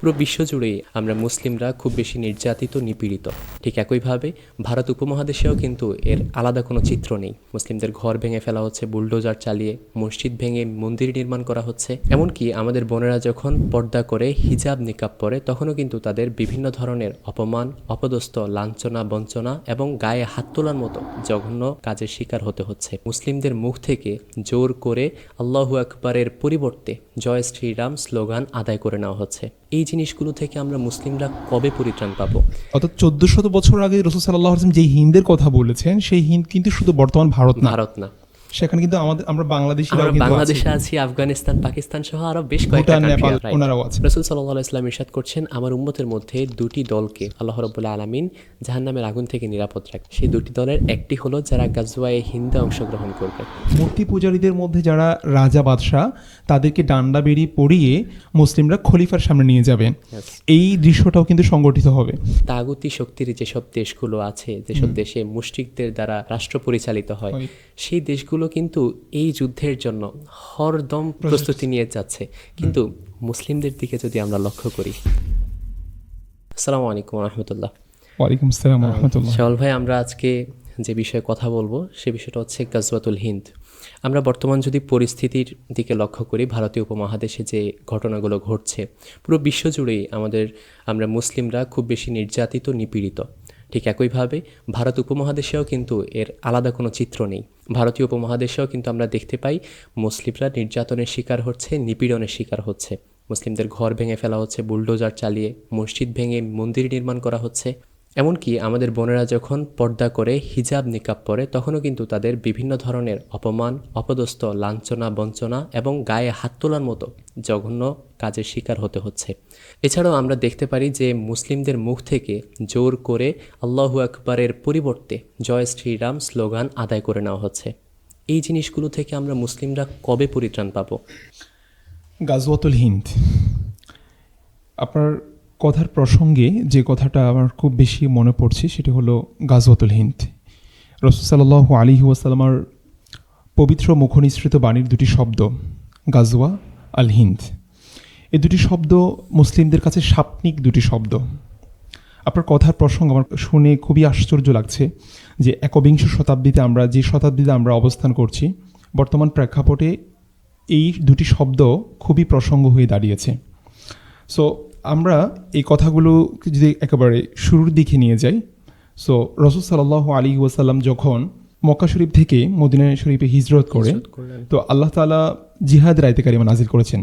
পুরো বিশ্বজুড়েই আমরা মুসলিমরা খুব বেশি নির্যাতিত, নিপীড়িত। ঠিক একইভাবে ভারত উপমহাদেশেও কিন্তু এর আলাদা কোনো চিত্র নেই। মুসলিমদের ঘর ভেঙে ফেলা হচ্ছে, বুলডোজার চালিয়ে মসজিদ ভেঙে মন্দির নির্মাণ করা হচ্ছে। এমনকি আমাদের বোনেরা যখন পর্দা করে হিজাব নিকাব পরে, তখনও কিন্তু তাদের বিভিন্ন ধরনের অপমান, অপদস্থ, লাঞ্ছনা, বঞ্চনা এবং গায়ে হাত তোলার মতো জঘন্য কাজের শিকার হতে হচ্ছে। মুসলিমদের মুখ থেকে জোর করে আল্লাহু আকবরের পরিবর্তে জয় শ্রীরাম স্লোগান আদায় করে নেওয়া হচ্ছে। এই জিনিসগুলো থেকে আমরা মুসলিমরা কবে পরিত্রাণ পাব? অর্থাৎ চোদ্দ শত বছর আগে রসুল সাল্লাহ আসলাম যে হিন্দের কথা বলেছেন সেই হিন্দ কিন্তু শুধু বর্তমান ভারত না। ভারত না। সেখানে কিন্তু আমাদের আমরা বাংলাদেশিরাও কিন্তু বাংলাদেশে আছি আফগানিস্তান পাকিস্তান সহ আরও বেশ কয়েকটা কান্ট্রি ওনারাও আছে। রসুল সাল্লাহ ইসলাম ইরশাদ করছেন আমার উম্মতের মধ্যে দুটি দলকে আল্লাহ রবুল্লা আলমিন জাহান্নামের আগুন থেকে নিরাপদ রাখে সেই দুটি দলের একটি হলো যারা গাজওয়ায়ে হিন্দে অংশগ্রহণ করবে। মূর্তি পূজারীদের মধ্যে যারা রাজা বাদশাহ তাদেরকে ডান্ডা বেরি পরিয়ে মুসলিমরা খলিফার সামনে নিয়ে যাবেন। এই দৃশ্যটাও কিন্তু সংগঠিত হবে। তাগুতি শক্তির যেসব দেশগুলো আছে যেসব দেশে মুশরিকদের দ্বারা রাষ্ট্র পরিচালিত হয়। সেই দেশগুলো কিন্তু এই যুদ্ধের জন্য হরদম প্রস্তুতি নিয়ে যাচ্ছে। কিন্তু মুসলিমদের দিকে যদি আমরা লক্ষ্য করি আসসালামু আলাইকুম রহমতুল্লাহ ওয়ালাইকুম আসসালাম রহমতুল্লাহ শাওল ভাই আমরা আজকে যে বিষয়ে কথা বলব সে বিষয়টা হচ্ছে গাজওয়াতুল হিন্দ। আমরা বর্তমান যদি পরিস্থিতির দিকে লক্ষ্য করি ভারতীয় উপমহাদেশে যে ঘটনাগুলো ঘটছে পুরো বিশ্বজুড়েই আমাদের আমরা মুসলিমরা খুব বেশি নির্যাতিত নিপীড়িত। ঠিক একইভাবে ভারত উপমহাদেশেও কিন্তু এর আলাদা কোনো চিত্র নেই। ভারতীয় উপমহাদেশেও কিন্তু আমরা দেখতে পাই মুসলিমরা নির্যাতনের শিকার হচ্ছে, নিপীড়নের শিকার হচ্ছে। মুসলিমদের ঘর ভেঙে ফেলা হচ্ছে, বুলডোজার চালিয়ে, মসজিদ ভেঙে মন্দির নির্মাণ করা হচ্ছে। এমনকি আমাদের বোনেরা যখন পর্দা করে হিজাব নিকাব পরে, তখনও কিন্তু তাদের বিভিন্ন ধরনের অপমান, অপদস্থ, লাঞ্ছনা, বঞ্চনা এবং গায়ে হাত তোলার মতো জঘন্য কাজের শিকার হতে হচ্ছে। এছাড়াও আমরা দেখতে পারি যে মুসলিমদের মুখ থেকে জোর করে আল্লাহু আকবরের পরিবর্তে জয় শ্রীরাম স্লোগান আদায় করে নেওয়া হচ্ছে। এই জিনিসগুলো থেকে আমরা মুসলিমরা কবে পরিত্রাণ পাবো? গাজওয়াতুল হিন্দ। আপনার কথার প্রসঙ্গে যে কথাটা আমার খুব বেশি মনে পড়ছে সেটি হলো গাজওয়াতুল হিন্দ। রসুল সাল্লাহ আলী ওয়াসাল্লামার পবিত্র মুখনিসৃত বাণীর দুটি শব্দ, গাজওয়া আল হিন্দ। এই দুটি শব্দ মুসলিমদের কাছে সাপনিক দুটি শব্দ। আপনার কথার প্রসঙ্গ আমার শুনে খুবই আশ্চর্য লাগছে যে একবিংশ শতাব্দীতে আমরা, যে শতাব্দীতে আমরা অবস্থান করছি, বর্তমান প্রেক্ষাপটে এই দুটি শব্দ খুবই প্রসঙ্গ হয়ে দাঁড়িয়েছে। সো আমরা এই কথাগুলো যদি একেবারে শুরুর দিকে নিয়ে যাই সো রসুল সাল্লাহ আলী ওয়াসাল্লাম যখন মক্কা শরীফ থেকে মদিনা শরীফে হিজরত করে তো আল্লাহ তালা জিহাদ রায়তে কারিমা নাজিল করেছেন।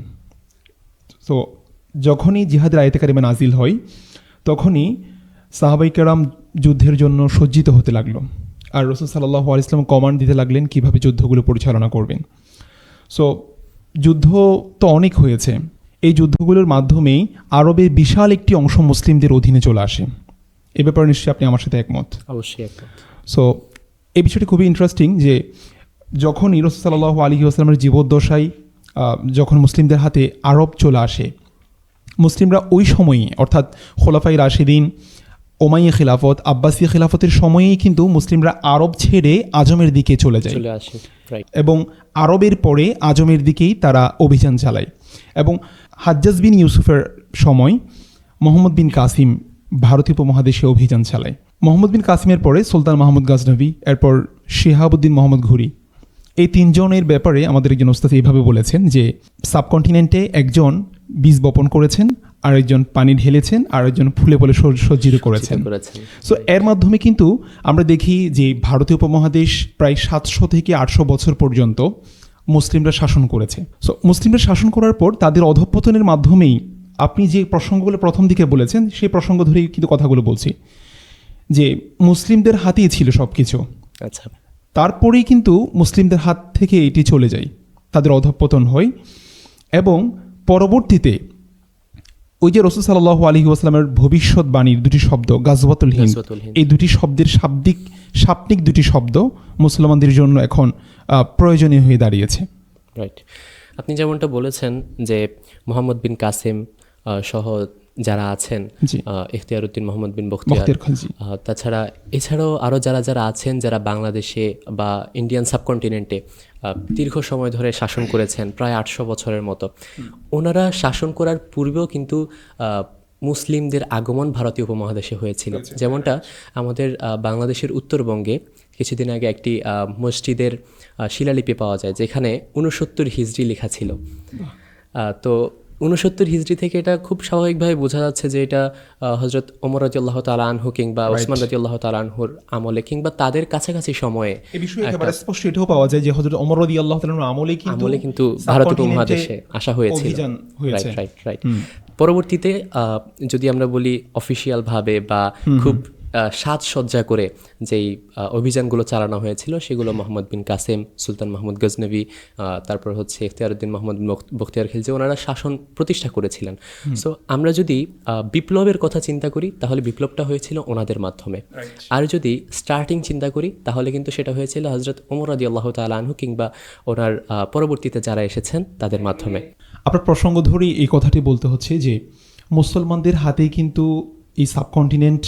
তো যখনই জিহাদ রায়তে কারিমা নাজিল হয় তখনই সাহাবাই কেরাম যুদ্ধের জন্য সজ্জিত হতে লাগল। আর রসুল সাল্লাহ আলিয়াল্লাম কমান্ড দিতে লাগলেন কীভাবে যুদ্ধগুলো পরিচালনা করবেন। সো যুদ্ধ তো অনেক হয়েছে এই যুদ্ধগুলোর মাধ্যমেই আরবের বিশাল একটি অংশ মুসলিমদের অধীনে চলে আসে। এ ব্যাপারে নিশ্চয়ই আপনি আমার সাথে একমত। অবশ্যই একমত। সো এই বিষয়টি খুবই ইন্টারেস্টিং যে যখন ইরস সাল্লাহ আলী আসলামের জীবদ্দশায় যখন মুসলিমদের হাতে আরব চলে আসে মুসলিমরা ওই সময়ে অর্থাৎ খোলাফাই রাশিদিন ওমাইয়া খিলাফত আব্বাসিয়া খিলাফতের সময়েই কিন্তু মুসলিমরা আরব ছেড়ে আজমের দিকে চলে যায়। এবং আরবের পরে আজমের দিকেই তারা অভিযান চালায়। এবং হাজ্জাজ বিন ইউসুফের সময় মোহাম্মদ বিন কাসিম ভারতীয় উপমহাদেশে অভিযান চালায়। মোহাম্মদ বিন কাসিমের পরে সুলতান মাহমুদ গাজনবী এরপর শিহাবুদ্দিন মোহাম্মদ ঘুরি। এই তিনজনের ব্যাপারে আমাদের একজন ওস্তাদ এইভাবে বলেছেন যে সাবকন্টিনেন্টে একজন বীজ বপন করেছেন আর একজন পানি ঢেলেছেন আর একজন ফুলে ফুলে সজ্জিত করেছেন। করেছেন। সো এর মাধ্যমে কিন্তু আমরা দেখি যে ভারতীয় উপমহাদেশ প্রায় সাতশো থেকে আটশো বছর পর্যন্ত মুসলিমরা শাসন করেছে। সো মুসলিমরা শাসন করার পর তাদের অধঃপতনের মাধ্যমেই আপনি যে প্রসঙ্গগুলো প্রথম দিকে বলেছেন সেই প্রসঙ্গ ধরেই কিন্তু কথাগুলো বলছি। যে মুসলিমদের হাতেই ছিল সব কিছু আচ্ছা। তারপরেই কিন্তু মুসলিমদের হাত থেকে এটি চলে যায়। তাদের অধঃপতন হয় এবং পরবর্তীতে ওই যে রসুল সাল্লাহ আলী আসলামের ভবিষ্যৎবাণীর দুটি শব্দ গাজবাতুল হিন্দ। এই দুটি শব্দের শাব্দিক শাব্দিক দুটি শব্দ মুসলমানদের জন্য এখন প্রয়োজনীয় হয়ে দাঁড়িয়েছে। রাইট আপনি যেমনটা বলেছেন যে মোহাম্মদ বিন কাসেম সহ যারা আছেন জি। উদ্দিন মোহাম্মদ বিন বখতিয়ার তাছাড়া এছাড়াও আরও যারা যারা আছেন যারা বাংলাদেশে বা ইন্ডিয়ান সাবকন্টিনেন্টে দীর্ঘ সময় ধরে শাসন করেছেন প্রায় আটশো বছরের মতো ওনারা শাসন করার পূর্বেও কিন্তু মুসলিমদের আগমন ভারতীয় উপমহাদেশে হয়েছিল। যেমনটা আমাদের বাংলাদেশের উত্তরবঙ্গে কিছুদিন আগে একটি আহ, মসজিদের শিলালিপি পাওয়া যায় যেখানে উনসত্তর হিজড়ি লেখা ছিল। তো উনসত্তর হিজড়ি থেকে এটা খুব স্বাভাবিকভাবে বোঝা যাচ্ছে যে এটা হজরত ওমর রাজিউল্লাহ তালা আনহু কিংবা ওসমান রাজিউল্লাহ তালা আনহুর আমলে কিংবা তাদের কাছাকাছি সময়ে এই বিষয়ে একেবারে স্পষ্ট এটাও পাওয়া যায় যে হজরত ওমর রদি আল্লাহ তালার আমলে কিন্তু আমলে কিন্তু ভারত উপমহাদেশে আসা হয়েছিল। হয়েছে। রাইট রাইট রাইট পরবর্তীতে আহ, যদি আমরা বলি অফিসিয়াল ভাবে বা খুব সাজসজ্জা করে যেই অভিযানগুলো চালানো হয়েছিল সেগুলো মোহাম্মদ বিন কাসেম সুলতান মাহমুদ গজনবী তারপর হচ্ছে ইখতিয়ারউদ্দিন মোহাম্মদ বখতিয়ার খিলজি ওনারা শাসন প্রতিষ্ঠা করেছিলেন। সো আমরা যদি বিপ্লবের কথা চিন্তা করি তাহলে বিপ্লবটা হয়েছিল ওনাদের মাধ্যমে। আর যদি স্টার্টিং চিন্তা করি তাহলে কিন্তু সেটা হয়েছিল হজরত ওমর রাদি আল্লাহ তালা আনহু কিংবা ওনার পরবর্তীতে যারা এসেছেন তাদের মাধ্যমে। আপনার প্রসঙ্গ ধরেই এই কথাটি বলতে হচ্ছে যে মুসলমানদের হাতেই কিন্তু এই সাবকন্টিনেন্ট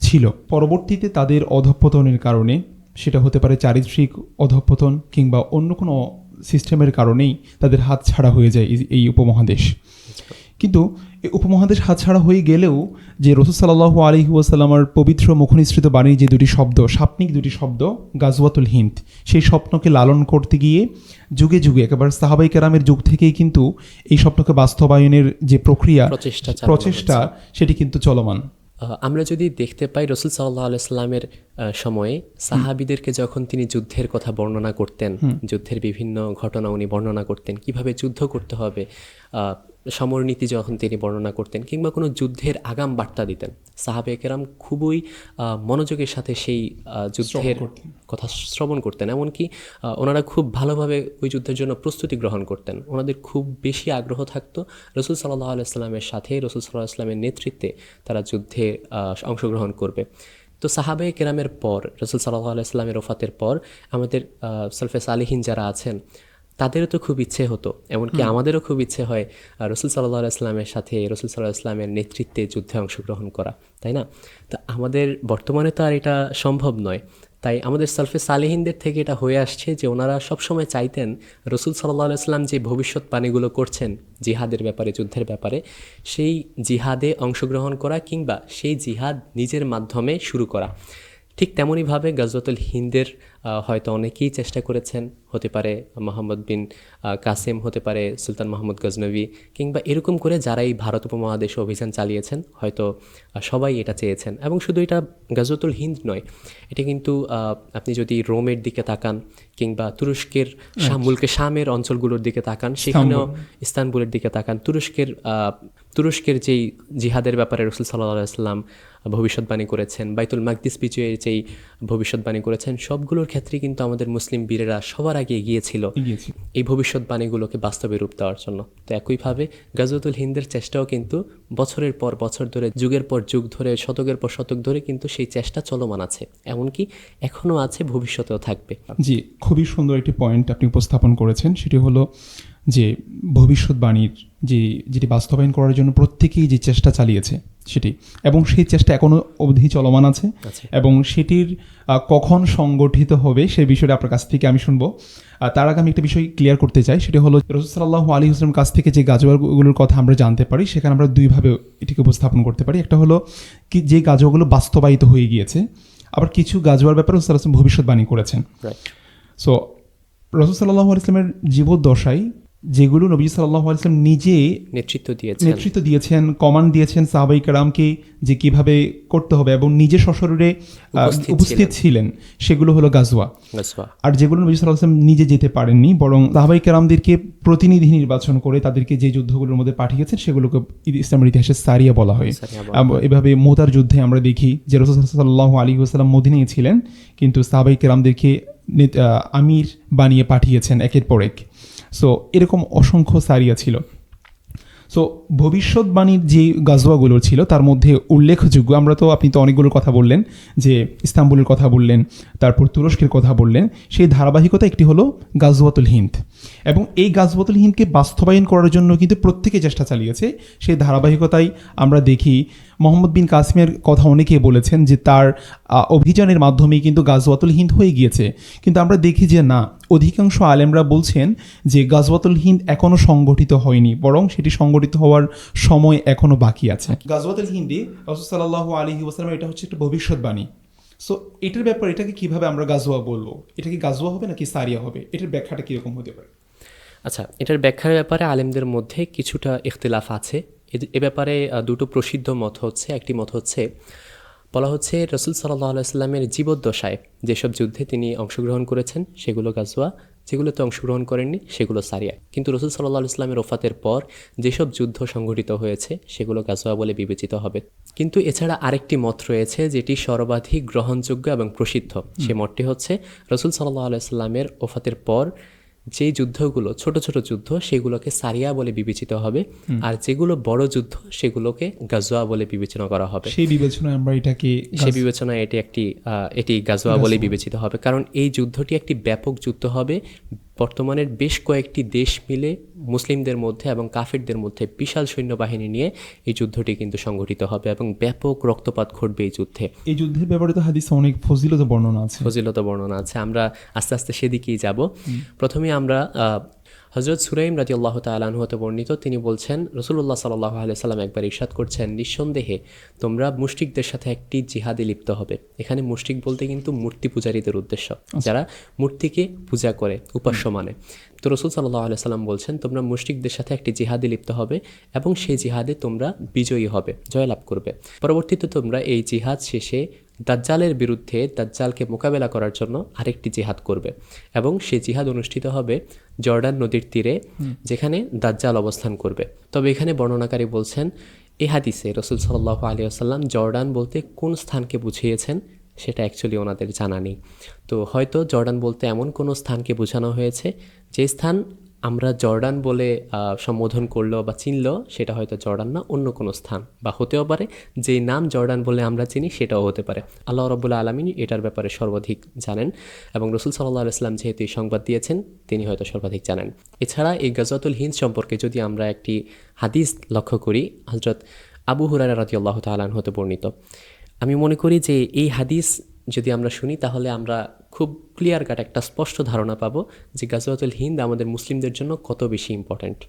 ছিল। পরবর্তীতে তাদের অধঃপতনের কারণে সেটা হতে পারে চারিত্রিক অধঃপতন কিংবা অন্য কোনো সিস্টেমের কারণেই তাদের হাত ছাড়া হয়ে যায় এই- উপমহাদেশ। কিন্তু এই উপমহাদেশ হাতছাড়া হয়ে গেলেও যে রসুল সাল্লাহ আলী ওয়াসাল্লামার পবিত্র মুখনিসৃত বাণীর যে দুটি শব্দ সাপনিক দুটি শব্দ গাজওয়াতুল হিন্দ সেই স্বপ্নকে লালন করতে গিয়ে যুগে যুগে একেবারে সাহাবাই কেরামের যুগ থেকেই কিন্তু এই স্বপ্নকে বাস্তবায়নের যে প্রক্রিয়া প্রচেষ্টা সেটি কিন্তু চলমান। আমরা যদি দেখতে পাই রসুল সাল্লাহ আলাইস্লামের সময়ে সাহাবিদেরকে যখন তিনি যুদ্ধের কথা বর্ণনা করতেন যুদ্ধের বিভিন্ন ঘটনা উনি বর্ণনা করতেন কীভাবে যুদ্ধ করতে হবে সমরনীতি যখন তিনি বর্ণনা করতেন কিংবা কোনো যুদ্ধের আগাম বার্তা দিতেন সাহাবে কেরাম খুবই মনোযোগের সাথে সেই যুদ্ধের কথা শ্রবণ করতেন। এমনকি ওনারা খুব ভালোভাবে ওই যুদ্ধের জন্য প্রস্তুতি গ্রহণ করতেন। ওনাদের খুব বেশি আগ্রহ থাকতো রসুল সাল্লাহ আলাইস্লামের সাথে রসুল সাল্লাহ আসলামের নেতৃত্বে তারা যুদ্ধে অংশগ্রহণ করবে। তো সাহাবে কেরামের পর রসুল সাল্লাহ আলাইস্লামের ওফাতের পর আমাদের আহ, সলফে সালিহীন যারা আছেন তাদেরও তো খুব ইচ্ছে হতো এমনকি আমাদেরও খুব ইচ্ছে হয় রসুল সাল্লাহ ইসলামের সাথে রসুল সাল্লাহ ইসলামের নেতৃত্বে যুদ্ধে অংশগ্রহণ করা তাই না? তো আমাদের বর্তমানে তো আর এটা সম্ভব নয়। তাই আমাদের সালফে সালেহিনদের থেকে এটা হয়ে আসছে যে ওনারা সবসময় চাইতেন রসুল সাল্লাহ ইসলাম যে ভবিষ্যৎবাণীগুলো করছেন জিহাদের ব্যাপারে যুদ্ধের ব্যাপারে সেই জিহাদে অংশগ্রহণ করা কিংবা সেই জিহাদ নিজের মাধ্যমে শুরু করা। ঠিক তেমনইভাবে গজরতুল হিন্দের হয়তো অনেকেই চেষ্টা করেছেন হতে পারে মোহাম্মদ বিন কাসেম হতে পারে সুলতান মোহাম্মদ গজনবী কিংবা এরকম করে যারাই ভারত উপমহাদেশে অভিযান চালিয়েছেন হয়তো সবাই এটা চেয়েছেন। এবং শুধু এটা গজরতুল হিন্দ নয় এটা কিন্তু আপনি যদি রোমের দিকে তাকান কিংবা তুরস্কের শাম মুলকে শামের অঞ্চলগুলোর দিকে তাকান সেখানেও ইস্তানবুলের দিকে তাকান তুরস্কের তুরস্কের যেই জিহাদের ব্যাপারে রসুল সাল্লাহ সাল্লাম ভবিষ্যৎবাণী করেছেন বাইতুল মাকদিস বিজয়ের যেই ভবিষ্যৎবাণী করেছেন সবগুলোর ক্ষেত্রে কিন্তু আমাদের মুসলিম বীরেরা সবার আগে এগিয়েছিল এই ভবিষ্যৎবাণীগুলোকে বাস্তবে রূপ দেওয়ার জন্য। তো একইভাবে গাজওয়াতুল হিন্দের চেষ্টাও কিন্তু বছরের পর বছর ধরে যুগের পর যুগ ধরে শতকের পর শতক ধরে কিন্তু সেই চেষ্টা চলমান আছে। এমনকি এখনও আছে ভবিষ্যতেও থাকবে। জি খুবই সুন্দর একটি পয়েন্ট আপনি উপস্থাপন করেছেন। সেটি হলো যে ভবিষ্যৎবাণীর যে যেটি বাস্তবায়ন করার জন্য প্রত্যেকেই যে চেষ্টা চালিয়েছে সেটি। এবং সেই চেষ্টা এখনও অবধি চলমান আছে। এবং সেটির কখন সংগঠিত হবে সেই বিষয়টা আপনার কাছ থেকে আমি শুনব। আর তার আগে আমি একটা বিষয় ক্লিয়ার করতে চাই সেটা হলো রসুসাল্লাহ আলী হোসেন কাছ থেকে যে গাজোয়াগুলোর কথা আমরা জানতে পারি সেখানে আমরা দুইভাবে এটিকে উপস্থাপন করতে পারি। একটা হলো কি যে গাজোয়াগুলো বাস্তবায়িত হয়ে গিয়েছে আবার কিছু গাজোয়ার ব্যাপারে রসুল আসলাম ভবিষ্যৎবাণী করেছেন। সো রসুল সাল্লাহ আলাইসলামের জীবদ্দশায় যেগুলো নবী সাল্লাহ আলাইসলাম নিজে নেতৃত্ব দিয়েছেন। নেতৃত্ব দিয়েছেন কমান্ড দিয়েছেন সাহাবাই কারামকে যে কীভাবে করতে হবে এবং নিজে সশরীরে উপস্থিত ছিলেন। সেগুলো হলো গাজওয়া। আর যেগুলো নবী সাল্লাহ আসলাম নিজে যেতে পারেননি বরং সাহাবাই কেরামদেরকে প্রতিনিধি নির্বাচন করে তাদেরকে যে যুদ্ধগুলোর মধ্যে পাঠিয়েছেন সেগুলোকে ইসলামের ইতিহাসে সারিয়া বলা হয়। এভাবে মোতার যুদ্ধে আমরা দেখি যে রসুল সাল্লাহ আলী ওসালাম মদিনেই ছিলেন কিন্তু সাহাবাই আহ, আমির বানিয়ে পাঠিয়েছেন একের পর এক। সো এরকম অসংখ্য সারিয়া ছিল। সো ভবিষ্যৎবাণীর যে গাজওয়াগুলো ছিল, তার মধ্যে উল্লেখযোগ্য, আমরা তো, আপনি তো অনেকগুলো কথা বললেন, যে ইস্তাম্বুলের কথা বললেন, তারপর তুরস্কের কথা বললেন, সেই ধারাবাহিকতা একটি হলো গাজওয়াতুল হিন্দ। এবং এই গাজওয়াতুল হিন্দকে বাস্তবায়ন করার জন্য কিন্তু প্রত্যেকে চেষ্টা চালিয়েছে। সেই ধারাবাহিকতাই আমরা দেখি মোহাম্মদ বিন কাসিমের কথা অনেকে বলেছেন যে তার অভিযানের মাধ্যমেই কিন্তু গাজওয়াতুল হিন্দ হয়ে গিয়েছে। কিন্তু আমরা দেখি যে না, অধিকাংশ আলেমরা বলছেন যে গাজওয়াতুল হিন্দ এখনও সংগঠিত হয়নি, বরং সেটি সংগঠিত হওয়ার সময় এখনও বাকি আছে। গাজওয়াতুল হিন্দি রসুসাল্লাহ আলহি ওসালাম এটা হচ্ছে একটা ভবিষ্যৎবাণী। সো এটার ব্যাপারে এটাকে কীভাবে আমরা গাজওয়া বলব? এটা কি গাজওয়া হবে নাকি সারিয়া হবে? এটার ব্যাখ্যাটা কীরকম হতে পারে? আচ্ছা এটার ব্যাখ্যার ব্যাপারে আলেমদের মধ্যে কিছুটা ইখতিলাফ আছে। এ- ব্যাপারে দুটো প্রসিদ্ধ মত হচ্ছে। একটি মত হচ্ছে, বলা হচ্ছে রসুল সাল্লাহ আলাইস্লামের জীবদ্দশায় যেসব যুদ্ধে তিনি অংশগ্রহণ করেছেন, সেগুলো গাজোয়া যেগুলোতে অংশগ্রহণ করেননি, সেগুলো সারিয়া। কিন্তু রসুল সাল্লাহ ইসলামের ওফাতের পর যেসব যুদ্ধ সংঘটিত হয়েছে, সেগুলো গাজোয়া বলে বিবেচিত হবে। কিন্তু এছাড়া আরেকটি মত রয়েছে যেটি সর্বাধিক গ্রহণযোগ্য এবং প্রসিদ্ধ। সে মতটি হচ্ছে, রসুল সাল্লাহ আলাইস্লামের ওফাতের পর যে যুদ্ধগুলো ছোট ছোট যুদ্ধ সেগুলোকে সারিয়া বলে বিবেচিত হবে আর যেগুলো বড় যুদ্ধ সেগুলোকে গাজোয়া বলে বিবেচনা করা হবে। সেই বিবেচনা আমরা এটাকে সেই বিবেচনায় এটি একটি আহ, এটি গাজোয়া। বলে বিবেচিত হবে। কারণ এই যুদ্ধটি একটি ব্যাপক যুদ্ধ হবে। বর্তমানের বেশ কয়েকটি দেশ মিলে মুসলিমদের মধ্যে এবং কাফেরদের মধ্যে বিশাল সৈন্যবাহিনী নিয়ে এই যুদ্ধটি কিন্তু সংগঠিত হবে এবং ব্যাপক রক্তপাত ঘটবে এই যুদ্ধে। এই যুদ্ধের ব্যাপারে তো হাদিসে অনেক ফজিলত বর্ণনা আছে। ফজিলত বর্ণনা আছে। আমরা আস্তে আস্তে সেদিকেই যাব। প্রথমে আমরা হজরত সুরাইম রাজি আল্লাহ তালাহু হতে বর্ণিত তিনি বলছেন রসুল্লাহ সাল্লাহ সাল্লাম একবার ইরশাদ করছেন নিঃসন্দেহে তোমরা মুশরিকদের সাথে একটি জিহাদে লিপ্ত হবে। এখানে মুশরিক বলতে কিন্তু মূর্তি পূজারীদের উদ্দেশ্য যারা মূর্তিকে পূজা করে উপাস্য মানে। তো রসুল সাল্লাহ সাল্লাম বলছেন তোমরা মুশরিকদের সাথে একটি জিহাদে লিপ্ত হবে এবং সেই জিহাদে তোমরা বিজয়ী হবে জয়লাভ করবে। পরবর্তীতে তোমরা এই জিহাদ শেষে দাজ্জালের বিরুদ্ধে দাজ্জালকে মোকাবেলা করার জন্য আরেকটি জিহাদ করবে এবং সে জিহাদ অনুষ্ঠিত হবে জর্ডান নদীর তীরে যেখানে দাজ্জাল অবস্থান করবে। তবে এখানে বর্ণনাকারী বলছেন এ হাদিসে রসুল সাল্লাহ আলী আসাল্লাম জর্ডান বলতে কোন স্থানকে বুঝিয়েছেন সেটা অ্যাকচুয়ালি ওনাদের জানা নেই। তো হয়তো জর্ডান বলতে এমন কোনো স্থানকে বোঝানো হয়েছে যে স্থান আমরা জর্ডান বলে সম্বোধন করল বা চিনল, সেটা হয়তো জর্ডান না, অন্য কোনো স্থান বা হতেও পারে। যে নাম জর্ডান বলে আমরা চিনি, সেটাও হতে পারে। আল্লাহ রবুল্লা আলমিন এটার ব্যাপারে সর্বাধিক জানেন এবং রসুল সাল্লাহ ইসলাম যেহেতু এই সংবাদ দিয়েছেন, তিনি হয়তো সর্বাধিক জানেন। এছাড়া এই গজরাতুল হিন্দ সম্পর্কে যদি আমরা একটি হাদিস লক্ষ্য করি হজরত আবু হুরারা রাজি আল্লাহ তালান হতে বর্ণিত, আমি মনে করি যে এই হাদিস যদি আমরা শুনি তাহলে আমরা খুব ক্লিয়ার কাট একটা স্পষ্ট ধারণা পাবো যে গাজওয়াতুল হিন্দ আমাদের মুসলিমদের জন্য কত বেশি ইম্পর্ট্যান্ট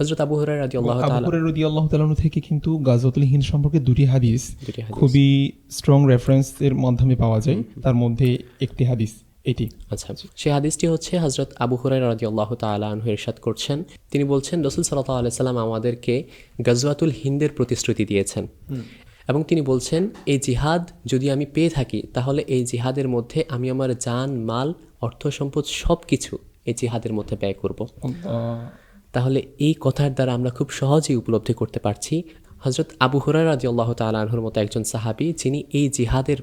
হজরত আবু হুরাই রাজি আল্লাহ রাদিয়াল্লাহু তাআলা থেকে কিন্তু গাজওয়াতুল হিন্দ সম্পর্কে দুটি হাদিস খুবই স্ট্রং রেফারেন্স এর মাধ্যমে পাওয়া যায়। তার মধ্যে একটি হাদিস এটি। আচ্ছা সেই হাদিসটি হচ্ছে হজরত আবু হুরাই রাজি আল্লাহ তালা আনহু ইরশাদ করছেন। তিনি বলছেন রসুল সাল্লাহ আলাইসাল্লাম আমাদেরকে গজওয়াতুল হিন্দের প্রতিশ্রুতি দিয়েছেন। এবং তিনি বলছেন এই জিহাদ যদি আমি পেয়ে থাকি তাহলে এই জিহাদের মধ্যে আমি আমার যান মাল অর্থ সম্পদ সব কিছু এই জিহাদের মধ্যে ব্যয় করব। তাহলে এই কথার দ্বারা আমরা খুব সহজেই উপলব্ধি করতে পারছি। হজরত আবু হুরার রাজি আল্লাহ তালা আনহুর মতো একজন সাহাবি যিনি এই জিহাদের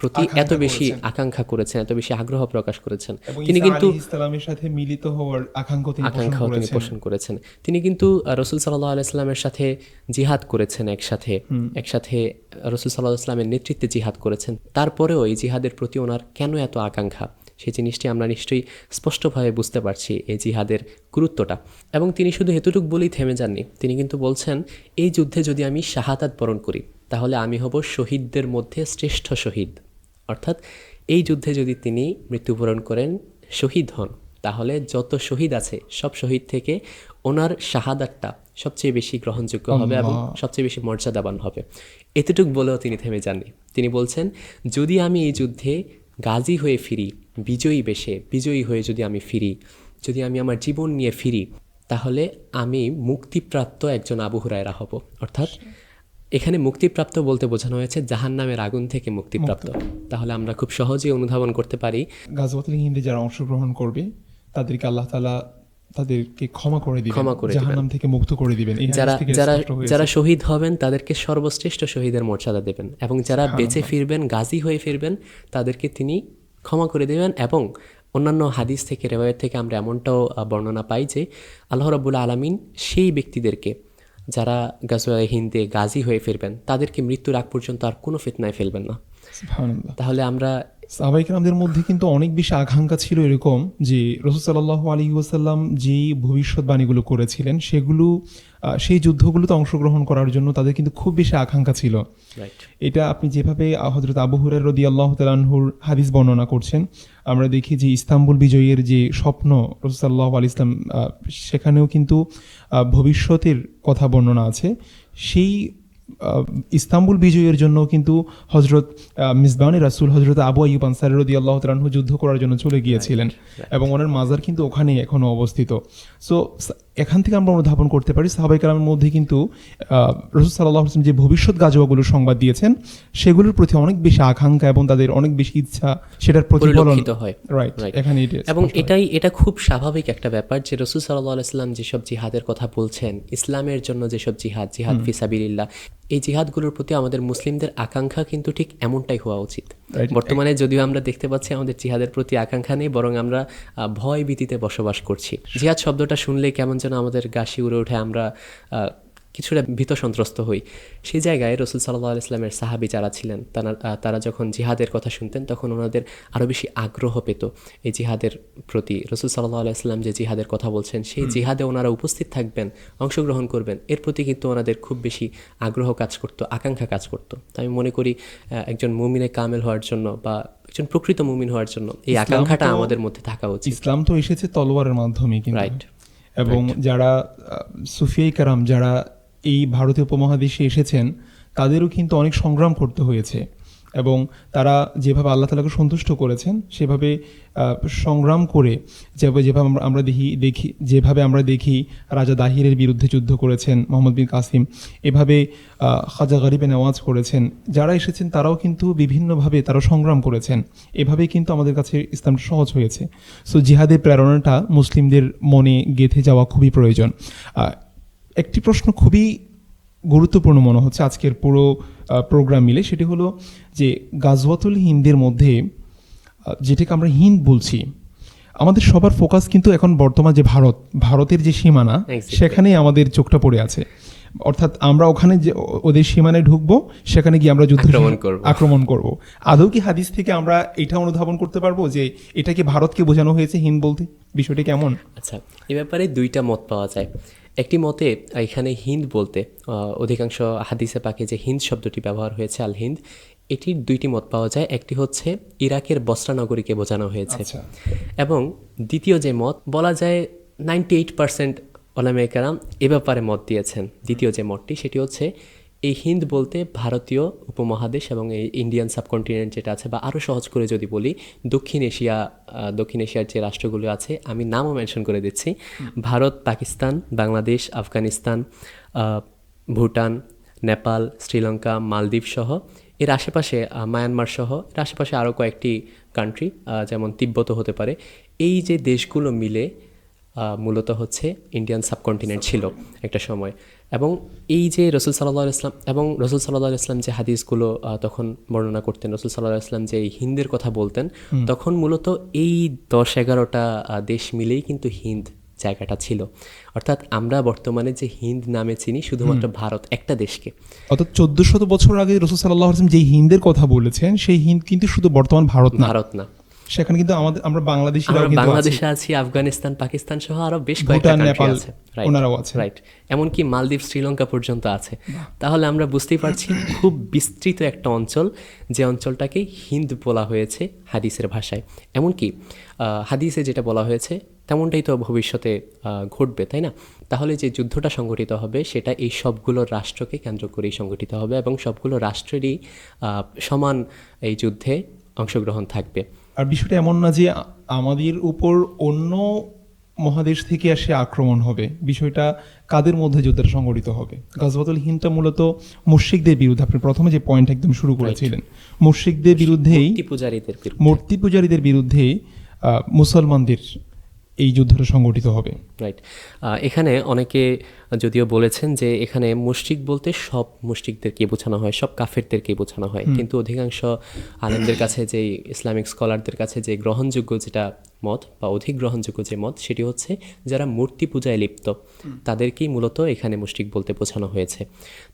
প্রতি এত বেশি আকাঙ্ক্ষা করেছেন এত বেশি আগ্রহ প্রকাশ করেছেন। তিনি কিন্তু আলাইহিস সালামের সাথে মিলিত হওয়ার আকাঙ্ক্ষ তিনি পোষণ করেছেন। পোষণ করেছেন। তিনি কিন্তু রসুল সাল্লাহ আলাইস্লামের সাথে জিহাদ করেছেন একসাথে। একসাথে রসুল সাল্লাহ ইসলামের নেতৃত্বে জিহাদ করেছেন। তারপরেও এই জিহাদের প্রতি ওনার কেন এত আকাঙ্ক্ষা? সেই জিনিসটি আমরা নিশ্চয়ই স্পষ্টভাবে বুঝতে পারছি এই জিহাদের গুরুত্বটা। এবং তিনি শুধু হেতুটুক বলেই থেমে যাননি। তিনি কিন্তু বলছেন এই যুদ্ধে যদি আমি শাহাদাত বরণ করি তাহলে আমি হব শহীদদের মধ্যে শ্রেষ্ঠ শহীদ। অর্থাৎ এই যুদ্ধে যদি তিনি মৃত্যুবরণ করেন শহীদ হন তাহলে যত শহীদ আছে সব শহীদ থেকে ওনার শাহাদাতটা সবচেয়ে বেশি গ্রহণযোগ্য হবে এবং সবচেয়ে বেশি মর্যাদাবান হবে। এতটুক বলেও তিনি থেমে যাননি। তিনি বলছেন যদি আমি এই যুদ্ধে গাজী হয়ে ফিরি বিজয়ী বেশে বিজয়ী হয়ে যদি আমি ফিরি যদি আমি আমার জীবন নিয়ে ফিরি তাহলে আমি মুক্তিপ্রাপ্ত একজন আবু হুরায়রা হব। অর্থাৎ এখানে মুক্তিপ্রাপ্ত বলতে বোঝানো হয়েছে জাহান নামের আগুন থেকে মুক্তিপ্রাপ্ত। তাহলে আমরা খুব সহজেই অনুধাবন করতে পারি। গাজওয়াতুল হিন্দে যারা অংশগ্রহণ করবে তাদেরকে আল্লাহ তালা তাদেরকে ক্ষমা করে দিবেন ক্ষমা করে জাহান্নাম থেকে মুক্ত করে দিবেন। যারা যারা যারা শহীদ হবেন তাদেরকে সর্বশ্রেষ্ঠ শহীদের মর্যাদা দেবেন এবং যারা বেঁচে ফিরবেন গাজী হয়ে ফিরবেন তাদেরকে তিনি ক্ষমা করে দেবেন এবং অন্যান্য হাদিস থেকে রেওয়ায়ত থেকে আমরা এমনটাও বর্ণনা পাই যে আল্লাহ রাবুল আলমিন সেই ব্যক্তিদেরকে যারা গাজওয়া হিন্দে গাজী হয়ে ফিরবেন তাদেরকে মৃত্যুর আগ পর্যন্ত আর কোনো ফিতনায় ফেলবেন না। তাহলে আমরা সাহাবাইকরামদের মধ্যে কিন্তু অনেক বেশি আকাঙ্ক্ষা ছিল এরকম যে রসুল সাল্লাহ আলী ওসাল্লাম যেই ভবিষ্যৎবাণীগুলো করেছিলেন সেগুলো সেই যুদ্ধগুলোতে অংশগ্রহণ করার জন্য তাদের কিন্তু খুব বেশি আকাঙ্ক্ষা ছিল। এটা আপনি যেভাবে হজরত আবু হুরের রদি আল্লাহ তালাহুর হাদিস বর্ণনা করছেন আমরা দেখি যে ইস্তাম্বুল বিজয়ের যে স্বপ্ন রসুল্লাহ আল ইসলাম সেখানেও কিন্তু ভবিষ্যতের কথা বর্ণনা আছে। সেই ইস্তাম্বুল বিজয়ের জন্য কিন্তু হজরত মিসবানি রাসুল হজরত আবু আইব আনসার রদি আল্লাহ তালাহু যুদ্ধ করার জন্য চলে গিয়েছিলেন। এবং ওনার মাজার কিন্তু ওখানেই এখনও অবস্থিত। সো এখান থেকে আমরা অনুধাবন করতে পারি। সাহাবাই কালামের মধ্যে কিন্তু রসুল সাল্লাহ আসলাম যে ভবিষ্যৎ গাজোয়াগুলো সংবাদ দিয়েছেন সেগুলোর প্রতি অনেক বেশি আকাঙ্ক্ষা এবং তাদের অনেক বেশি ইচ্ছা সেটার প্রতিফলন হয়। রাইট এখানে এবং এটাই এটা খুব স্বাভাবিক একটা ব্যাপার যে রসুল সাল্লাহ আলাইস্লাম যেসব জিহাদের কথা বলছেন ইসলামের জন্য যেসব জিহাদ জিহাদ ফিসাবিল্লাহ এই জিহাদগুলোর প্রতি আমাদের মুসলিমদের আকাঙ্ক্ষা কিন্তু ঠিক এমনটাই হওয়া উচিত। বর্তমানে যদিও আমরা দেখতে পাচ্ছি আমাদের জিহাদের প্রতি আকাঙ্ক্ষা নেই বরং আমরা ভয় ভীতিতে বসবাস করছি। জিহাদ শব্দটা শুনলে কেমন যেন আমাদের গাশি উড়ে উঠে আমরা কিছুটা ভীত সন্ত্রস্ত হই। সেই জায়গায় রসুল সাল্লাহ ইসলামের সাহাবি যারা ছিলেন তারা তারা যখন জিহাদের কথা শুনতেন তখন ওনাদের আরও বেশি আগ্রহ পেত এই জিহাদের প্রতি। রসুল সাল্লাহ ইসলাম যে জিহাদের কথা বলছেন সেই জিহাদে ওনারা উপস্থিত থাকবেন অংশগ্রহণ করবেন এর প্রতি কিন্তু ওনাদের খুব বেশি আগ্রহ কাজ করতো আকাঙ্ক্ষা কাজ করতো। তো আমি মনে করি একজন মুমিনে কামেল হওয়ার জন্য বা একজন প্রকৃত মুমিন হওয়ার জন্য এই আকাঙ্ক্ষাটা আমাদের মধ্যে থাকা উচিত। ইসলাম তো এসেছে তলোয়ারের মাধ্যমে Right. এবং যারা সুফিয়াই কারাম যারা এই ভারতীয় উপমহাদেশে এসেছেন তাদেরও কিন্তু অনেক সংগ্রাম করতে হয়েছে। এবং তারা যেভাবে আল্লাহ তালাকে সন্তুষ্ট করেছেন, সেভাবে সংগ্রাম করে যেভাবে যেভাবে আমরা- দেখি দেখি, যেভাবে আমরা দেখি রাজা দাহিরের বিরুদ্ধে যুদ্ধ করেছেন মোহাম্মদ বিন কাসিম, এভাবে খাজা গরিবে নেওয়াজ করেছেন, যারা এসেছেন তারাও কিন্তু বিভিন্নভাবে তারা সংগ্রাম করেছেন। এভাবেই কিন্তু আমাদের কাছে ইসলামটা সহজ হয়েছে। সো জিহাদের প্রেরণাটা মুসলিমদের মনে গেঁথে যাওয়া খুবই প্রয়োজন। একটি প্রশ্ন খুবই গুরুত্বপূর্ণ মনে হচ্ছে আজকের পুরো প্রোগ্রাম মিলে। সেটি হলো যে গাজওয়াতুল হিন্দের মধ্যে যেটাকে আমরা হিন্দ বলছি আমাদের সবার ফোকাস কিন্তু এখন বর্তমান যে ভারত ভারতের যে সীমানা সেখানেই আমাদের চোখটা পড়ে আছে। অর্থাৎ আমরা ওখানে যে ওদের সীমানায় ঢুকবো সেখানে গিয়ে আমরা যুদ্ধ আক্রমণ করব। আদৌ কি হাদিস থেকে আমরা এটা অনুধাবন করতে পারব যে এটাকে ভারতকে বোঝানো হয়েছে হিন্দ বলতে? বিষয়টি কেমন? আচ্ছা এ ব্যাপারে দুইটা মত পাওয়া যায়। একটি মতে এখানে হিন্দ বলতে অধিকাংশ হাদিসে পাকে যে হিন্দ শব্দটি ব্যবহার হয়েছে আল হিন্দ এটির দুইটি মত পাওয়া যায়। একটি হচ্ছে ইরাকের বস্রা নগরীকে বোঝানো হয়েছে। আচ্ছা। এবং দ্বিতীয় যে মত বলা যায় নাইনটি এইট পার্সেন্ট ওলামেকারাম এ ব্যাপারে মত দিয়েছেন। দ্বিতীয় যে মতটি সেটি হচ্ছে এই হিন্দ বলতে ভারতীয় উপমহাদেশ এবং এই ইন্ডিয়ান সাবকন্টিনেন্ট যেটা আছে বা আরও সহজ করে যদি বলি, দক্ষিণ এশিয়া দক্ষিণ এশিয়ার যে রাষ্ট্রগুলো আছে, আমি নামও মেনশন করে দিচ্ছি। ভারত, পাকিস্তান, বাংলাদেশ, আফগানিস্তান ভুটান, নেপাল, শ্রীলঙ্কা, মালদ্বীপ সহ। এর আশেপাশে মায়ানমার সহ। এর আশেপাশে আরও কয়েকটি কান্ট্রি যেমন তিব্বত হতে পারে। এই যে দেশগুলো মিলে মূলত হচ্ছে ইন্ডিয়ান সাবকন্টিনেন্ট ছিল একটা সময়। এবং এই যে রসুল সাল্লাহ ইসলাম এবং রসুল সাল্লাহ ইসলাম যে হাদিসগুলো তখন বর্ণনা করতেন রসুল সাল্লাহ ইসলাম যে হিন্দের কথা বলতেন তখন মূলত এই দশ এগারোটা দেশ মিলেই কিন্তু হিন্দ জায়গাটা ছিল। অর্থাৎ আমরা বর্তমানে যে হিন্দ নামে চিনি শুধুমাত্র ভারত একটা দেশকে। অর্থাৎ চোদ্দ শত বছর আগে রসুল সাল্লাহ আসলাম যে হিন্দের কথা বলেছেন সেই হিন্দ কিন্তু শুধু বর্তমান ভারত না। ভারত না। সেখানে কিন্তু আমাদের আমরা বাংলাদেশিরাও কিন্তু বাংলাদেশে আছি। আফগানিস্তান পাকিস্তান সহ আরও বেশ কয়েকটা কান্ট্রি আছে। ওনারাও আছে। রাইট এমনকি মালদ্বীপ শ্রীলঙ্কা পর্যন্ত আছে। তাহলে আমরা বুঝতেই পারছি খুব বিস্তৃত একটা অঞ্চল যে অঞ্চলটাকে হিন্দ বলা হয়েছে হাদিসের ভাষায়। এমনকি হাদিসে যেটা বলা হয়েছে তেমনটাই তো ভবিষ্যতে ঘটবে তাই না? তাহলে যে যুদ্ধটা সংগঠিত হবে সেটা এই সবগুলো রাষ্ট্রকে কেন্দ্র করেই সংগঠিত হবে এবং সবগুলো রাষ্ট্রেরই সমান এই যুদ্ধে অংশগ্রহণ থাকবে। আর বিষয়টা এমন না যে আমাদের উপর অন্য মহাদেশ থেকে আসে আক্রমণ হবে। বিষয়টা কাদের মধ্যে যুদ্ধটা সংগঠিত হবে? গাজবাতুল হিন্দটা মূলত মুর্শিকদের বিরুদ্ধে। আপনি প্রথমে যে পয়েন্ট একদম শুরু করেছিলেন মুর্শিকদের বিরুদ্ধেই মূর্তি পূজারীদের বিরুদ্ধে। মুসলমানদের এই যুদ্ধটা সংগঠিত হবে। রাইট এখানে অনেকে যদিও বলেছেন যে এখানে মুশরিক বলতে সব মুশরিকদেরকে বোঝানো হয় সব কাফেরদেরকে বোঝানো হয়। কিন্তু অধিকাংশ আলেমদের কাছে যে ইসলামিক স্কলারদের কাছে যে গ্রহণযোগ্য যেটা মত বা অধিক গ্রহণযোগ্য যে মত সেটি হচ্ছে যারা মূর্তি পূজায় লিপ্ত। তাদেরকেই মূলত এখানে মুশরিক বলতে বোঝানো হয়েছে।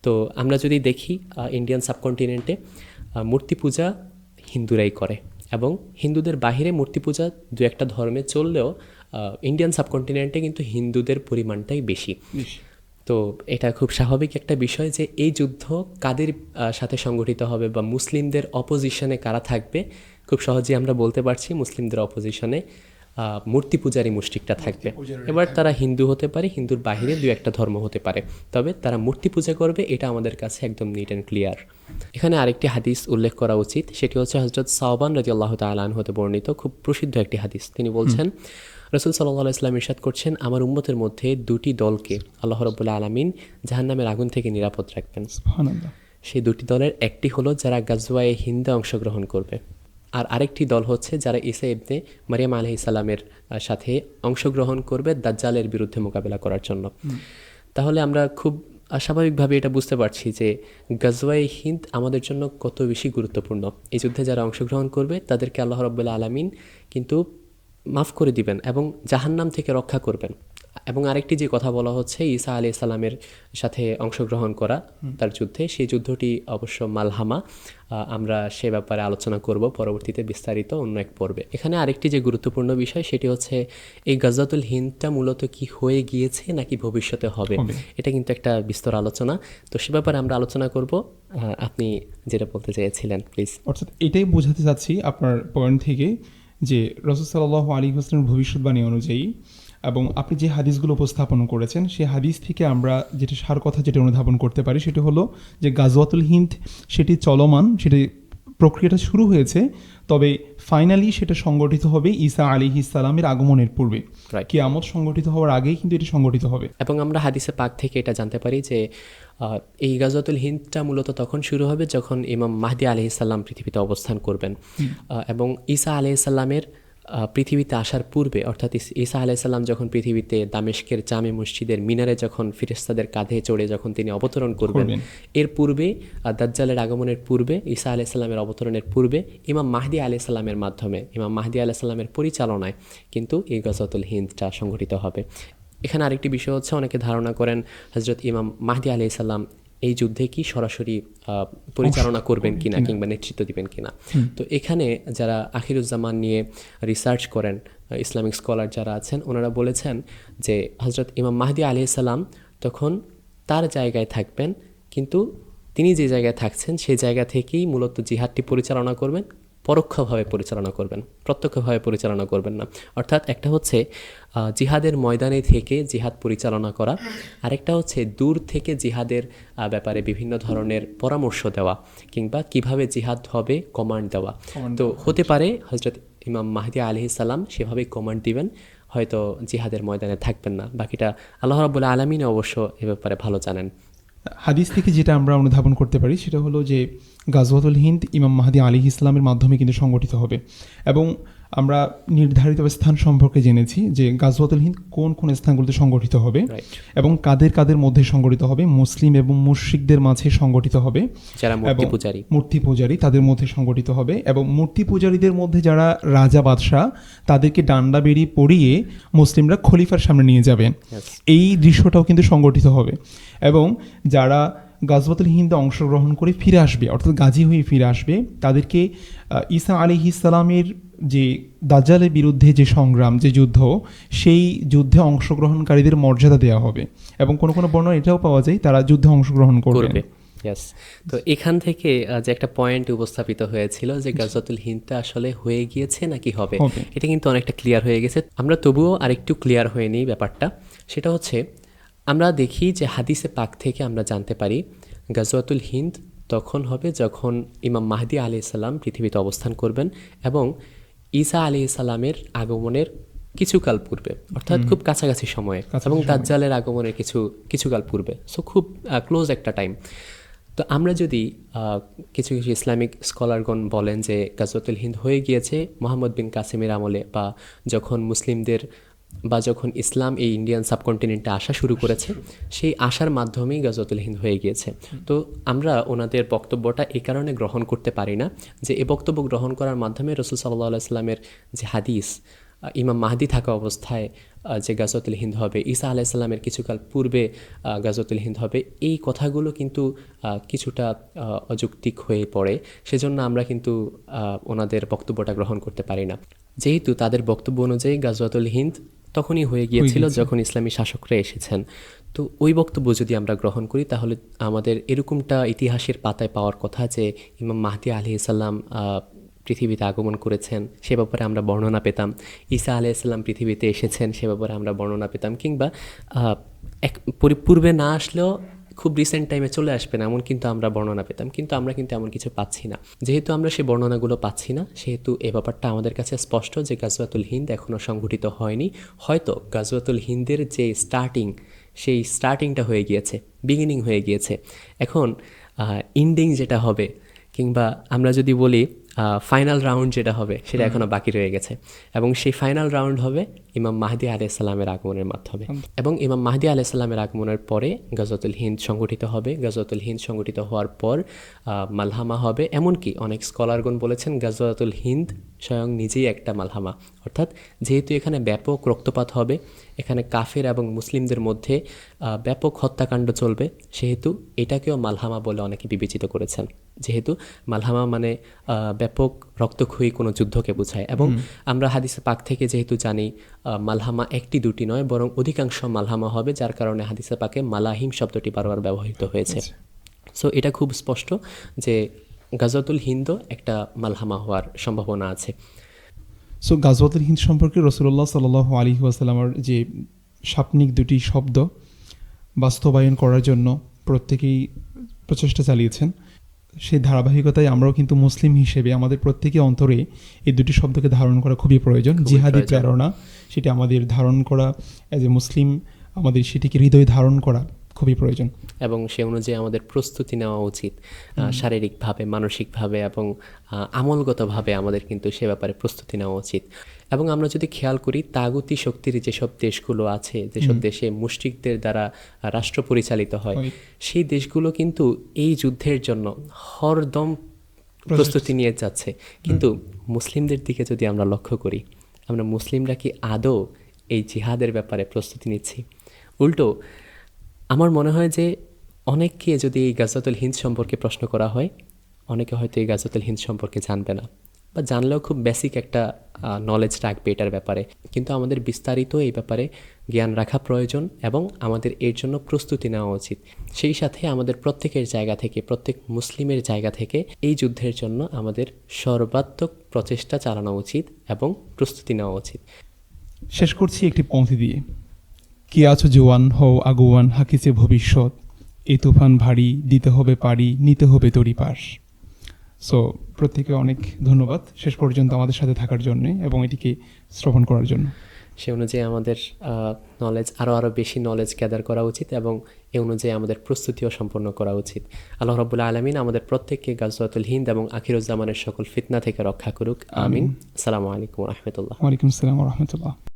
তো আমরা যদি দেখি ইন্ডিয়ান সাবকন্টিনেন্টে মূর্তি পূজা হিন্দুরাই করে এবং হিন্দুদের বাহিরে মূর্তি পূজা দু একটা ধর্মে চললেও ইন্ডিয়ান সাবকন্টিনেন্টে কিন্তু হিন্দুদের পরিমাণটাই বেশি। তো এটা খুব স্বাভাবিক একটা বিষয় যে এই যুদ্ধ কাদের সাথে সংগঠিত হবে বা মুসলিমদের অপোজিশনে কারা থাকবে খুব সহজেই আমরা বলতে পারছি মুসলিমদের অপোজিশনে মূর্তি পূজারী মুষ্টিকটা থাকবে। এবার তারা হিন্দু হতে পারে হিন্দুর বাহিরে দু একটা ধর্ম হতে পারে। তবে তারা মূর্তি পূজা করবে এটা আমাদের কাছে একদম নিট অ্যান্ড ক্লিয়ার এখানে আরেকটি হাদিস উল্লেখ করা উচিত সেটি হচ্ছে হজরত সাহবান রাজি আল্লাহ তালান হতে বর্ণিত খুব প্রসিদ্ধ একটি হাদিস। তিনি বলছেন রসুল সাল্লাহ ইসলাম ইরশাদ করছেন আমার উম্মতের মধ্যে দুটি দলকে আল্লাহ রবুল্লা আলমিন জাহান্নামের আগুন থেকে নিরাপদ রাখবেন। সেই দুটি দলের একটি হলো যারা গাজওয়ায়ে হিন্দে অংশগ্রহণ করবে আর আরেকটি দল হচ্ছে যারা ইসা ইবনে মারিয়াম আলহ ইসালামের সাথে অংশগ্রহণ করবে দাজ্জালের বিরুদ্ধে মোকাবেলা করার জন্য। তাহলে আমরা খুব স্বাভাবিকভাবে এটা বুঝতে পারছি যে গাজওয়ায়ে হিন্দ আমাদের জন্য কত বেশি গুরুত্বপূর্ণ। এই যুদ্ধে যারা অংশগ্রহণ করবে তাদেরকে আল্লাহ রব্বুল্লা আলামিন কিন্তু মাফ করে দিবেন এবং জাহান্নাম থেকে রক্ষা করবেন। এবং আরেকটি যে কথা বলা হচ্ছে ঈসা আলি সালামের সাথে অংশগ্রহণ করা তার যুদ্ধে সেই যুদ্ধটি অবশ্য মালহামা। আমরা সে ব্যাপারে আলোচনা করব পরবর্তীতে বিস্তারিত অন্য এক পর্বে। এখানে আরেকটি যে গুরুত্বপূর্ণ বিষয় সেটি হচ্ছে এই গজাতুল হিন্দটা মূলত কি হয়ে গিয়েছে নাকি ভবিষ্যতে হবে। এটা কিন্তু একটা বিস্তর আলোচনা। তো সে ব্যাপারে আমরা আলোচনা করব। আপনি যেটা বলতে চেয়েছিলেন প্লিজ অর্থাৎ এটাই বোঝাতে চাচ্ছি আপনার পয়েন্ট থেকে যে রসদ সাল্লাহ আলী হোসেনের ভবিষ্যৎবাণী অনুযায়ী এবং আপনি যে হাদিসগুলো উপস্থাপন করেছেন সেই হাদিস থেকে আমরা যেটা সার কথা যেটা অনুধাবন করতে পারি সেটি হলো যে গাজওয়াতুল হিন্দ সেটি চলমান, সেটি প্রক্রিয়াটা শুরু হয়েছে তবে ফাইনালি সেটা সংগঠিত হবে ঈসা আলী ইসালামের আগমনের পূর্বে. কিয়ামত সংগঠিত হওয়ার আগেই কিন্তু এটি সংগঠিত হবে। এবং আমরা হাদিসে পাক থেকে এটা জানতে পারি যে এই গাজতুল হিন্দটা মূলত তখন শুরু হবে যখন ইমাম মাহদি আলহিসাল্লাম পৃথিবীতে অবস্থান করবেন। এবং ঈসা আলহিসাল্লামের পৃথিবীতে আসার পূর্বে অর্থাৎ ইস- ঈসা আলাইসাল্লাম যখন পৃথিবীতে দামেশকের জামে মসজিদের মিনারে যখন ফিরেস্তাদের কাঁধে চড়ে যখন তিনি অবতরণ করবেন। এর পূর্বে দাজ্জালের আগমনের পূর্বে ঈসা আলাইসাল্লামের অবতরণের পূর্বে ইমাম মাহদি আলাইসাল্লামের মাধ্যমে ইমাম মাহদি আলাইসাল্লামের পরিচালনায় কিন্তু এই গজতুল হিন্দটা সংঘটিত হবে এখানে আরেকটি বিষয় হচ্ছে অনেকে ধারণা করেন হজরত ইমাম মাহদি আলাইসাল্লাম এই যুদ্ধে কি সরাসরি পরিচালনা করবেন কিনা কিংবা নেতৃত্ব দিবেন কিনা? তো এখানে যারা আখিরুজ্জামান নিয়ে রিসার্চ করেন ইসলামিক স্কলার যারা আছেন ওনারা বলেছেন যে হজরত ইমাম মাহদি সালাম তখন তার জায়গায় থাকবেন কিন্তু তিনি যে জায়গায় থাকছেন সেই জায়গা থেকেই মূলত জিহাদটি পরিচালনা করবেন পরোক্ষভাবে পরিচালনা করবেন প্রত্যক্ষভাবে পরিচালনা করবেন না। অর্থাৎ একটা হচ্ছে জিহাদের ময়দানে থেকে জিহাদ পরিচালনা করা আরেকটা হচ্ছে দূর থেকে জিহাদের ব্যাপারে বিভিন্ন ধরনের পরামর্শ দেওয়া কিংবা কীভাবে জিহাদ হবে কমান্ড দেওয়া। তো হতে পারে হজরত ইমাম মাহদি আলহি সালাম সেভাবে কমান্ড দিবেন হয়তো জিহাদের ময়দানে থাকবেন না। বাকিটা আল্লাহ রাবুল্লাহ আলমিন অবশ্য এ ব্যাপারে ভালো জানেন। হাদিস থেকে যেটা আমরা অনুধাবন করতে পারি, সেটা হলো যে গাজওয়াতুল হিন্দ ইমাম মাহাদি আলী ইসলামের মাধ্যমে কিন্তু সংগঠিত হবে। এবং আমরা নির্ধারিত স্থান সম্পর্কে জেনেছি যে গাজওয়াতুল হিন্দ কোন কোন স্থানগুলোতে সংগঠিত হবে এবং কাদের কাদের মধ্যে সংগঠিত হবে মুসলিম এবং মুশরিকদের মাঝে সংগঠিত হবে যারা মূর্তি পূজারী। মূর্তি পূজারী তাদের মধ্যে সংগঠিত হবে এবং মূর্তি পূজারীদের মধ্যে যারা রাজা বাদশাহ তাদেরকে ডান্ডা বেরি পরিয়ে মুসলিমরা খলিফার সামনে নিয়ে যাবেন। এই দৃশ্যটাও কিন্তু সংগঠিত হবে এবং যারা গাজবাতুল হিন্দে অংশগ্রহণ করে ফিরে আসবে অর্থাৎ গাজী হয়ে ফিরে আসবে তাদেরকে ঈসা আলী ইসালামের যে দাজ্জালের বিরুদ্ধে যে সংগ্রাম যে যুদ্ধ সেই যুদ্ধে অংশগ্রহণকারীদের মর্যাদা দেওয়া হবে। এবং কোনো কোনো বর্ণনা এটাও পাওয়া যায় তারা যুদ্ধে অংশগ্রহণ করবে। ইয়েস তো এখান থেকে যে একটা পয়েন্ট উপস্থাপিত হয়েছিল যে গাজতুল হিন্দটা আসলে হয়ে গিয়েছে নাকি হবে হবে। এটা কিন্তু অনেকটা ক্লিয়ার হয়ে গেছে। আমরা তবুও আরেকটু ক্লিয়ার হয়ে নিই ব্যাপারটা। সেটা হচ্ছে আমরা দেখি যে হাদিসে পাক থেকে আমরা জানতে পারি গাজওয়াতুল হিন্দ তখন হবে যখন ইমাম মাহদি আলি সাল্লাম পৃথিবীতে অবস্থান করবেন এবং ঈসা আলি ইসালামের আগমনের কিছুকাল পূর্বে অর্থাৎ খুব কাছাকাছি সময়ে এবং। দাজ্জালের আগমনের কিছু কিছুকাল পূর্বে। সো খুব ক্লোজ একটা টাইম তো আমরা যদি কিছু কিছু ইসলামিক স্কলারগণ বলেন যে গাজরতুল হিন্দ হয়ে গিয়েছে মোহাম্মদ বিন কাসিমের আমলে বা যখন মুসলিমদের বা যখন ইসলাম এই ইন্ডিয়ান সাবকন্টিনেন্টে আসা শুরু করেছে সেই আসার মাধ্যমেই গাজওয়াতুল হিন্দ হয়ে গিয়েছে। তো আমরা ওনাদের বক্তব্যটা এই কারণে গ্রহণ করতে পারি না যে এ বক্তব্য গ্রহণ করার মাধ্যমে রসুল সাল্লাহ আলাইস্লামের যে হাদিস ইমাম মাহাদি থাকা অবস্থায় যে গাজওয়াতুল হিন্দ হবে ঈসা আলাইসাল্লামের কিছুকাল পূর্বে আহ, গাজওয়াতুল হিন্দ হবে এই কথাগুলো কিন্তু কিছুটা অযৌক্তিক হয়ে পড়ে। সেজন্য আমরা কিন্তু ওনাদের বক্তব্যটা গ্রহণ করতে পারি না। যেহেতু তাদের বক্তব্য অনুযায়ী গাজওয়াতুল হিন্দ তখনই হয়ে গিয়েছিল যখন ইসলামী শাসকরা এসেছেন। তো ওই বক্তব্য যদি আমরা গ্রহণ করি তাহলে আমাদের এরকমটা ইতিহাসের পাতায় পাওয়ার কথা যে ইমাম মাহদি আলি ইসাল্লাম পৃথিবীতে আগমন করেছেন সে ব্যাপারে আমরা বর্ণনা পেতাম। ঈসা আলাইসাল্লাম পৃথিবীতে এসেছেন সে ব্যাপারে আমরা বর্ণনা পেতাম। কিংবা এক পরিপূর্বে না আসলেও খুব রিসেন্ট টাইমে চলে আসবেন এমন কিন্তু আমরা বর্ণনা পেতাম। কিন্তু আমরা কিন্তু এমন কিছু পাচ্ছি না। যেহেতু আমরা সেই বর্ণনাগুলো পাচ্ছি না, সেহেতু এ ব্যাপারটা আমাদের কাছে স্পষ্ট যে গাজওয়াতুল হিন্দ এখনও সংঘটিত হয়নি। হয়তো গাজওয়াতুল হিন্দের যে স্টার্টিং সেই স্টার্টিংটা হয়ে গিয়েছে বিগিনিং হয়ে গিয়েছে। এখন ইন্ডিং যেটা হবে, কিংবা আমরা যদি বলি ফাইনাল রাউন্ড যেটা হবে সেটা এখনও বাকি রয়ে গেছে। এবং সেই ফাইনাল রাউন্ড হবে ইমাম মাহদি আলাইসাল্লামের আগমনের মাধ্যমে। এবং ইমাম মাহদি আলাইসাল্লামের আগমনের পরে গজতুল হিন্দ সংগঠিত হবে। গজতুল হিন্দ সংগঠিত হওয়ার পর মালহামা হবে। এমনকি অনেক স্কলারগণ বলেছেন গজওয়াতুল হিন্দ স্বয়ং নিজেই একটা মালহামা। অর্থাৎ যেহেতু এখানে ব্যাপক রক্তপাত হবে এখানে কাফের এবং মুসলিমদের মধ্যে ব্যাপক হত্যাকাণ্ড চলবে। সেহেতু এটাকেও মালহামা বলে অনেকে বিবেচিত করেছেন। যেহেতু মালহামা মানে ব্যাপক রক্তক্ষয়ী কোনো যুদ্ধকে বোঝায়। এবং আমরা হাদিসে পাক থেকে যেহেতু জানি মালহামা একটি দুটি নয় বরং অধিকাংশ মালহামা হবে যার কারণে হাদিসে পাকে মালাহিম শব্দটি বারবার ব্যবহৃত হয়েছে। সো এটা খুব স্পষ্ট যে গাজতুল হিন্দ একটা মালহামা হওয়ার সম্ভাবনা আছে। সো গাজওয়াতুল হিন্দ সম্পর্কে রসুল্লাহ সাল আলী ওয়াসাল্লামার যে সাপনিক দুটি শব্দ বাস্তবায়ন করার জন্য প্রত্যেকেই প্রচেষ্টা চালিয়েছেন সেই ধারাবাহিকতায় আমরাও কিন্তু মুসলিম হিসেবে আমাদের প্রত্যেকের অন্তরে এই দুটি শব্দকে ধারণ করা খুবই প্রয়োজন জিহাদি। প্রেরণা সেটা আমাদের ধারণ করা অ্যাজ এ মুসলিম আমাদের সেটিকে হৃদয়ে ধারণ করা খুবই প্রয়োজন। এবং সে অনুযায়ী আমাদের প্রস্তুতি নেওয়া উচিত শারীরিকভাবে মানসিকভাবে এবং আমলগতভাবে আমাদের কিন্তু সে ব্যাপারে প্রস্তুতি নেওয়া উচিত। এবং আমরা যদি খেয়াল করি তাগুতি শক্তির যেসব দেশগুলো আছে যেসব দেশে মুষ্টিকদের দ্বারা রাষ্ট্র পরিচালিত হয়। সেই দেশগুলো কিন্তু এই যুদ্ধের জন্য হরদম প্রস্তুতি। নিয়ে যাচ্ছে। কিন্তু মুসলিমদের দিকে যদি আমরা লক্ষ্য করি আমরা মুসলিমরা কি আদৌ এই জিহাদের ব্যাপারে প্রস্তুতি নিচ্ছি? উল্টো আমার মনে হয় যে অনেককে যদি এই গাজাতুল হিন্দ সম্পর্কে প্রশ্ন করা হয়, অনেকে হয়তো এই গাজাতুল হিন্দ সম্পর্কে জানবে না। বা জানলেও খুব বেসিক একটা নলেজ রাখবে এটার ব্যাপারে। কিন্তু আমাদের বিস্তারিত এই ব্যাপারে জ্ঞান রাখা প্রয়োজন এবং আমাদের এর জন্য প্রস্তুতি নেওয়া উচিত। সেই সাথে আমাদের প্রত্যেকের জায়গা থেকে, প্রত্যেক মুসলিমের জায়গা থেকে এই যুদ্ধের জন্য আমাদের সর্বাত্মক প্রচেষ্টা চালানো উচিত এবং প্রস্তুতি নেওয়া উচিত। শেষ করছি একটি পংক্তি দিয়ে। কি আছো জোয়ান? হও আগুয়ান হাকিছে ভবিষ্যৎ। এই তুফান ভারী দিতে হবে পারি নিতে হবে তরি পাশ। সো প্রত্যেকে অনেক ধন্যবাদ শেষ পর্যন্ত আমাদের সাথে থাকার জন্য এবং এটিকে শ্রবণ করার জন্য। সে অনুযায়ী আমাদের নলেজ আরও আরও বেশি নলেজ গ্যাদার করা উচিত এবং এ অনুযায়ী আমাদের প্রস্তুতিও সম্পন্ন করা উচিত। আল্লাহ রবুল্লা আলমিন আমাদের প্রত্যেককে গাজওয়াতুল হিন্দ এবং আখিরুজ্জামানের সকল ফিতনা থেকে রক্ষা করুক। আমিন। আসসালামু আলাইকুম রহমতুল্লাহ। ওয়ালাইকুম আসসালাম রহমতুল্লাহ।